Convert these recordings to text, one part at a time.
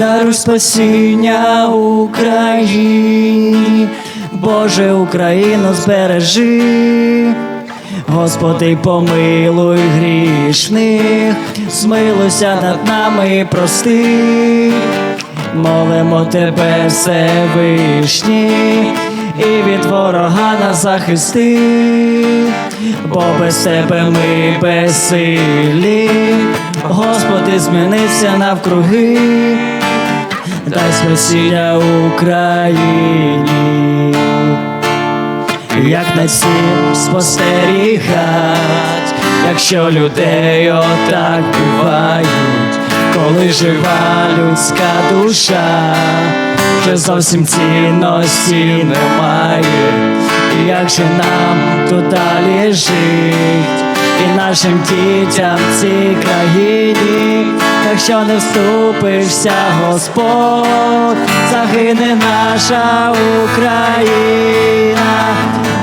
даруй спасіння Україні, Боже, Україну збережи. Господи, помилуй грішних, змилуйся над нами і прости. Молимо тебе, Всевишній, і від ворога нас захисти, бо без тебе ми безсилі, Господи, змінився навкруги, дай спасіння Україні. Як на всім спостерігать, якщо людей отак бувають, коли жива людська душа, вже зовсім цінності немає, і як же нам тут далі жить, і нашим дітям в цій країні, якщо не вступишся, Господь, загине наша Україна.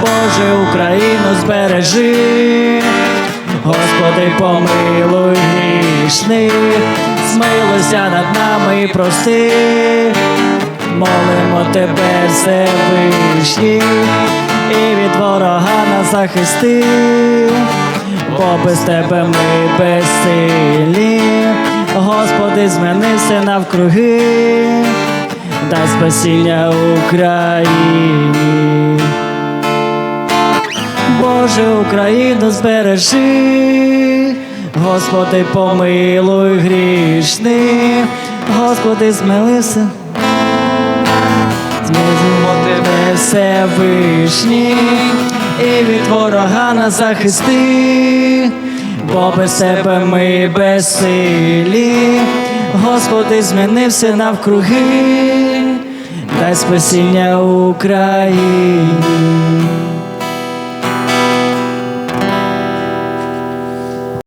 Боже, Україну збережи, Господи, помилуй грішних, змилуйся над нами і прости, молимо тебе, Всевишній, і від ворога нас захисти, бо без тебе ми безсилі, Господи, змени все навкруги, дай спасіння Україні. Боже, Україну збережи, Господи, помилуй грішних, Господи, змилися, тебе Всевишній, і від ворога нас захисти, бо без тебе ми безсилі, Господи, змінився навкруги, дай спасіння Україні.